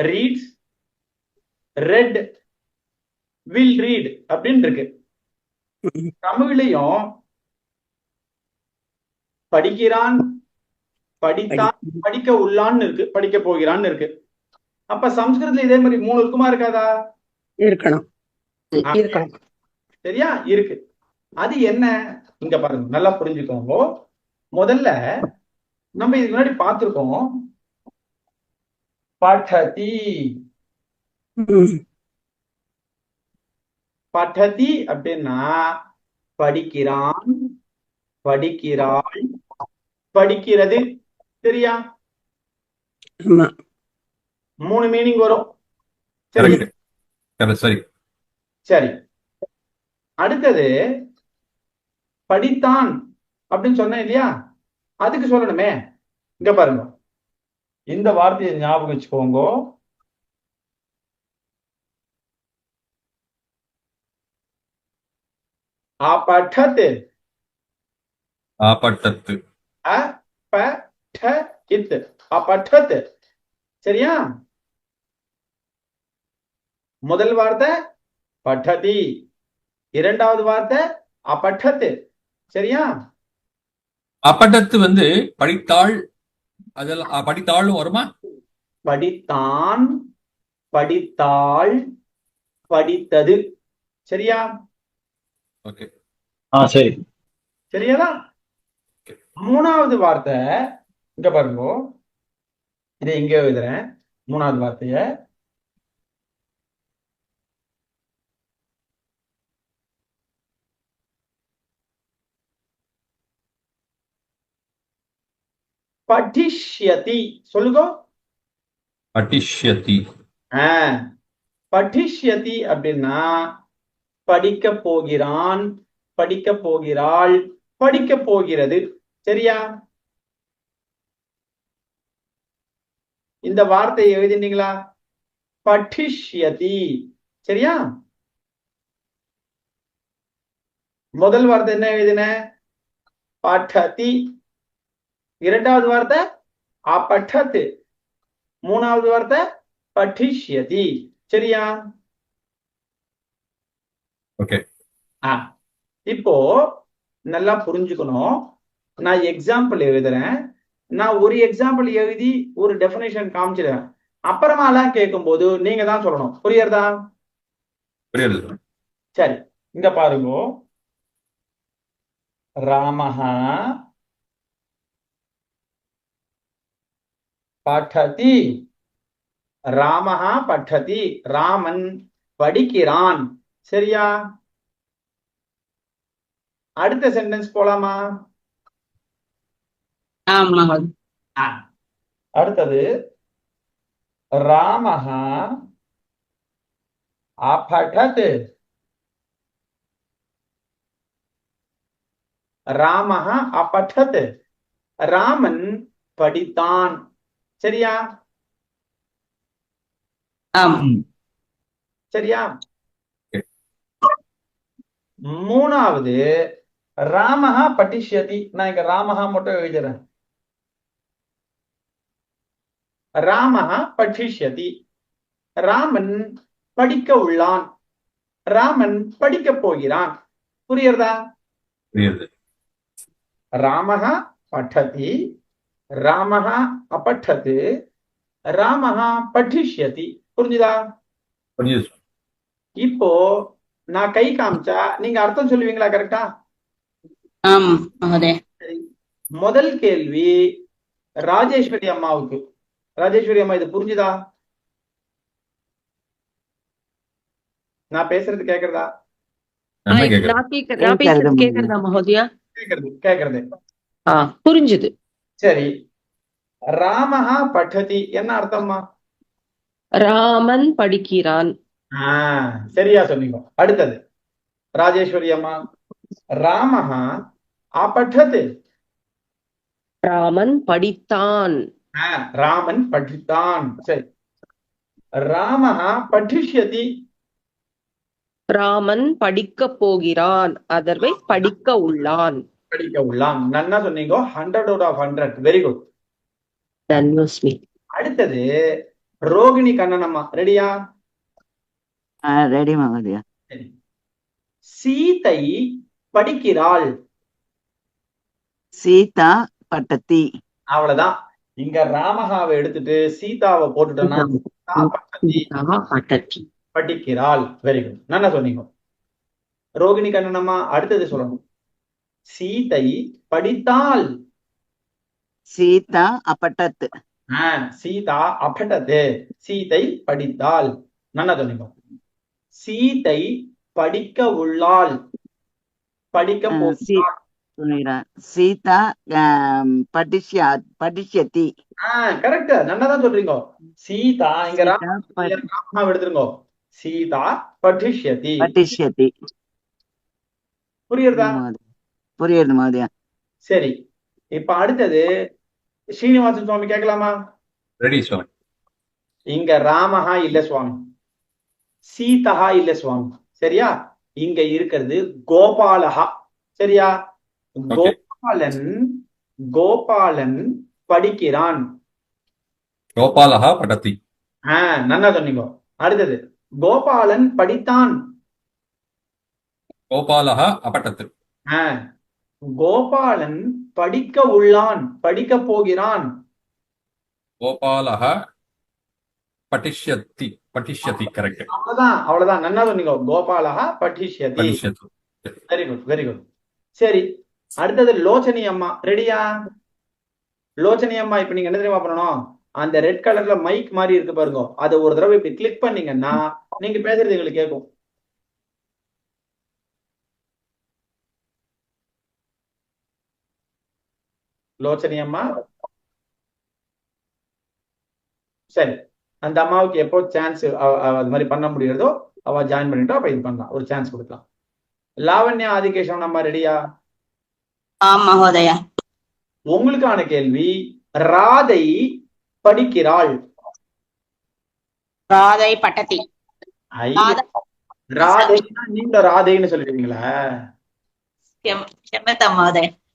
Reads red will read அப்படின்னு இருக்கு. தமிழ்லயும் படிக்கிறான் படித்தான் படிக்க உள்ளான்னு இருக்கு படிக்க போகிறான்னு இருக்கு. அப்ப சம்ஸ்கிருதத்துல இதே மாதிரி மூணு இருக்குமா இருக்காதா? இருக்கணும். சரியா? இருக்கு. அது என்ன? இங்க பாருங்க நல்லா புரிஞ்சுக்கோங்க. முதல்ல நம்ம இதுக்கு முன்னாடி பார்த்திருக்கோம். பठதி ம். பठதி அப்படின்னா படிக்கிறான் படிக்கிறாள். படிக்கிறது சரியா மூணு மீனிங் வரும். சரி சரி. அடுத்தது படித்தான் அப்படின்னு சொன்னேன் இல்லையா? அதுக்கு சொல்லணுமே. இங்க பாருங்க. இந்த வார்த்தையை ஞாபகம் வச்சுக்கோங்க. அப்பட்டத்து ஆப்பட்டத்து அ ப ட இத் அப்பட்டத்து சரியா? முதல் வார்த்தை பட்டதி. இரண்டாவது வார்த்தை அப்பட்டத்து. சரியா? அப்பட்டத்து வந்து படித்தாள் அதெல்லாம் படித்தாளும் வருமா? படித்தான் படித்தாள் படித்தது. சரியா? ஓகே. ஆ சரி. சரியாதா மூணாவது வார்த்தை இங்க பாருங்க. இதை இங்க எழுதுறேன். மூணாவது வார்த்தைய. படிஷ்யதி சொல்லுங்க. பட்டிஷ்யதி ஆ, படிஷ்யதி அப்படின்னா படிக்க போகிறான் படிக்க போகிறாள் படிக்க போகிறது. சரியா? இந்த வார்த்தையை எழுதினீங்களா? படிஷ்யதி சரியா? முதல் வார்த்தை என்ன எழுதின? பठதி இரண்டாவது வார்த்தை அப்பட்டத்து. மூணாவது வார்த்தை படிஷ்யதி சரியா? இப்போ நல்லா புரிஞ்சுக்கணும். நான் எக்ஸாம்பிள் எழுதுறேன். நான் ஒரு எக்ஸாம்பிள் எழுதி ஒரு டெஃபினேஷன் காமிச்சிடுறேன். அப்புறமாலாம் கேட்கும்போது நீங்க தான் சொல்லணும். புரியுறதா? புரியுது. சரி இங்க பாருங்க. ராமஹா பட்டதி ராமஹா பட்டதி ராமன் படிக்கிறான் சரியா? அடுத்த சென்டென்ஸ் போலாமா? அடுத்தது ராமஹா அபடத் ராமஹா அபடத் ராமன் படித்தான். சரியா? ஆம். சரியா. மூணாவது ராமஹா பட்டிஷ்யதி. நான் இங்க ராமஹா மட்டும் எழுதுறேன் ராமஹா பட்டிஷ்யதி. ராமன் படிக்க உள்ளான். ராமன் படிக்க போகிறான். புரியுறதா புரியுது. ராமஹா பठति ராமஹ அப்பட்டது ராமஹா பட்டிஷ்யதி. புரிஞ்சுதா? புரிஞ்சுது இப்போ நான் கை காமிச்சா நீங்க அர்த்தம் சொல்லுவீங்களா கரெக்டா முதல் கேள்வி ராஜேஸ்வரி அம்மாவுக்கு. ராஜேஸ்வரி அம்மா இது புரிஞ்சுதா? நான் பேசுறது கேக்குறதா? கேக்குறது கேக்குறது புரிஞ்சுது. சரி. ராமஹா பட்டதி. என்ன அர்த்தம்மா? ராமன் படிக்கிறான். ஆஹ் சரியா சொன்னீங்க. அடுத்தது. ராஜேஸ்வரி அம்மா. ராமஹா அபட்டது ராமன் படித்தான். ராமன் படித்தான். சரி. ராமஹா பட்டிஷ்யதி ராமன் படிக்க போகிறான். அதர்வைஸ் படிக்க உள்ளான். படிக்க உள்ளான் நன்னா சொன்னீங்க hundred out of hundred very good அடுத்தது ரோகிணி கண்ணனம்மா ரெடியா ரெடி மகோதயா சீதை படிக்கிறாள். சீதா பட்டத்தி. அவ்வளவுதான். இங்க ராமகாவை எடுத்துட்டு சீதாவை போட்டுட்டோம்னா படிக்கிறாள். வெரி குட் நல்லா சொன்னீங்க. ரோகிணி கண்ணனம்மா அடுத்தது சொல்லணும் சீதை படித்தாள் சீதா அப்பட்டத்து. ஆ, சீதா அப்பட்டது சீதை படித்தாள் நல்லா சொன்னீங்க சீதை படிக்க உள்ளாள். படிக்க சீதா படிஷ்யா படிஷ்யதி. கரெக்ட் நல்லா தான் சொல்றீங்க சீதா இங்க ராம எடுத்துருங்க சீதா படிஷ்யதி. படிஷ்யதி. புரியுறதா. புரியுது மகோதயா சரி. இப்ப அடுத்தது ஸ்ரீனிவாசன் சுவாமி கேட்கலாமா? ரெடி சுவாமி. இங்க ராமஹா இல்ல சுவாமி. சீதஹா இல்ல சுவாமி. சரியா? இங்க இருக்கிறது கோபாலஹா. சரியா? கோபாலன் கோபாலன் படிக்கிறான். கோபாலஹா படத்தி. ஆஹ் நல்லா சொன்னீங்க. அடுத்தது கோபாலன் படித்தான். கோபாலஹா அபட்டத்து ஆஹ் கோபாலன் படிக்க உள்ளான் படிக்க போகிறான். கோபாலஹா பட்டிஷ்யத்தி பட்டிஷ்யதி கரெக்ட் அவ்வளவுதான் அவ்வளவுதான். நல்லா சொன்னீங்க. கோபாலஹா படிஷ்யதி பட்டிஷ்யத்து வெரி குட் வெரி குட் சரி அடுத்தது லோச்சனி அம்மா. ரெடியா லோச்சனி அம்மா இப்ப நீங்க என்ன தெரியுமா பண்ணணும்? அந்த ரெட் கலர்ல மைக் மாதிரி இருக்கு பாருங்க. அதை ஒரு தடவை இப்படி கிளிக் பண்ணீங்கன்னா நீங்க பேசுறது எங்களுக்கு கேட்கும். லோச்சனி அம்மா சரி. அந்த அம்மாவுக்கு எப்போ சான்ஸ் அது மாதிரி பண்ண முடியறதோ அவ ஜாயின் பண்ணிட்டா அப்ப இது பண்ணலாம். ஒரு சான்ஸ் கொடுக்கலாம். லாவண்யா ஆதிகேஷவன் நம்ம ரெடியா உங்களுக்கான கேள்வி ராதை படிக்கிறாள். ராதை பட்டத்தி. ராதைன்னா நீங்க ராதைன்னு சொல்லிடுவீங்களா?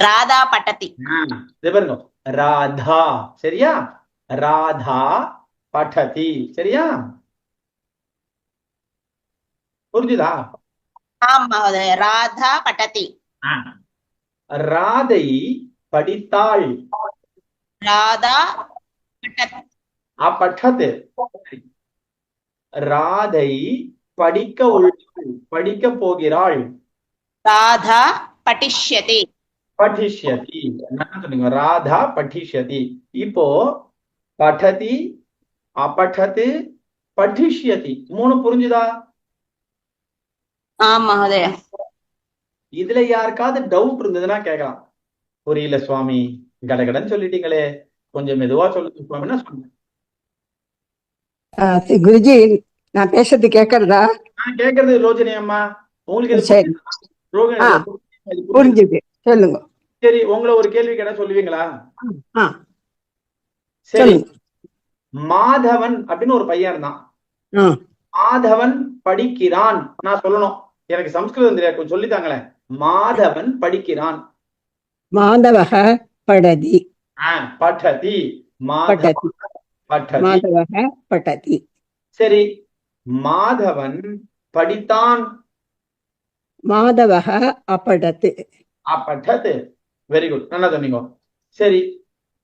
ராதா பட்டத்தி ஆ, இது பாருங்க ராதா சரியா ராதா படதி சரியா புரிஞ்சுதா ஆம் மகோதய ராதா பட்டத்தி ஆ. ராதை படித்தாள் ராதா பட்டத்தி அப்பட்டது ராதை படிக்க உள்ளாள் படிக்க போகிறாள் ராதா பட்டிஷ்யதி படிஷ்யதி என்ன சொன்னீங்க ராதா படிஷ்யதி இப்போ படதி அப்பட்டது படிஷ்யதி மூணு புரிஞ்சுதா இதுல யாருக்காவது டவுட் இருந்ததுன்னா கேட்கலாம் புரியல சுவாமி கடகடன்னு சொல்லிட்டீங்களே கொஞ்சம் மெதுவா சொல்லுங்க சுவாமின்னா சொன்னேன் ஆ, குருஜி நான் பேசுறது கேக்குறதா? நான் கேக்குறது ரோஜினி அம்மா. உங்களுக்கு. புரிஞ்சுது. சொல்லுங்க சரி உங்களை ஒரு கேள்வி கேட்டா சொல்லுவீங்களா? சரி. மாதவன் அப்படின்னு ஒரு பையன் இருந்தான். மாதவன் படிக்கிறான். நான் சொல்லணும். எனக்கு சம்ஸ்கிருதம் தெரியாது. கொஞ்சம் சொல்லித்தாங்களேன் மாதவன் படிக்கிறான். மாதவக படதி. பட்டதி மாதவக பட்டதி சரி. மாதவன் படித்தான். மாதவக அப்படத்து அப்பட்டது வெரி குட் நல்லா சொன்னீங்க. சரி.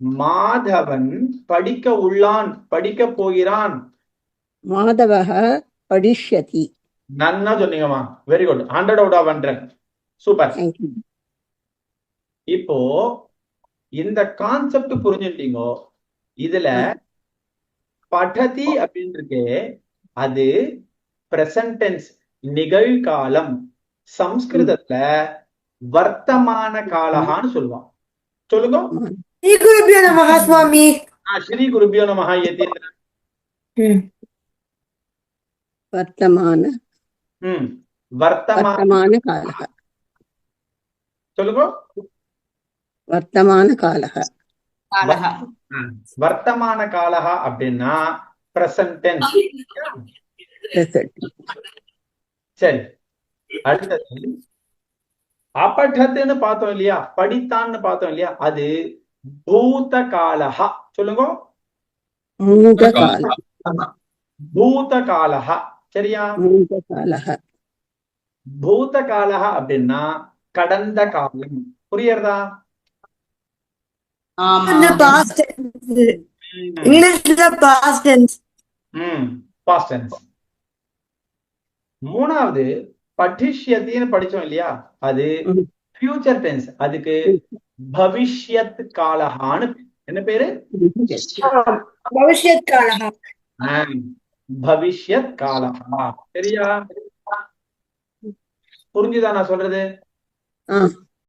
மாதவன் படிக்க உள்ளான் படிக்க போகிறான். மாதவக படிஷ்யதி. நன்னா சொன்னீங்கம்மா. Very good hundred out of hundred super இப்போ இந்த கான்செப்ட் புரிஞ்சுட்டீங்க இதுல படதி அப்படின்னு இருக்கு அது பிரசன்ட் டென்ஸ் நிகழ்காலம் சம்ஸ்கிருதத்துல வர்த்தமான காலகான்னு சொல்லுவான். சொல்லுங்க. ஸ்ரீ குருபியோ நமஹா சுவாமி. ஸ்ரீ குருபியோ நமஹா யதேந்திர வர்த்தமான. ம். வர்த்தமான காலக. சொல்லுங்க. வர்த்தமான காலக. வர்த்தமான காலக அப்படின்னா பிரசன்ட் சரி. அடுத்தது. அப்பட்டத்துன்னு பார்த்தோம் இல்லையா? படித்தான்னு பார்த்தோம் இல்லையா? அது பூத காலஹா சொல்லுங்க பூத காலஹ சரியா? பூத காலஹ அப்படின்னா கடந்த காலம். புரியுறதா மூணாவது பட்டிஷ்யத்தின்னு படிச்சோம் இல்லையா? அது. ஃபியூச்சர் டென்ஸ் அதுக்கு பவிஷ்யத் காலஹான்னு. என்ன பேரு? Kalaha. ஆம், பவிஷ்யத் காலஹா சரியா? புரிஞ்சுதா நான் சொல்றது?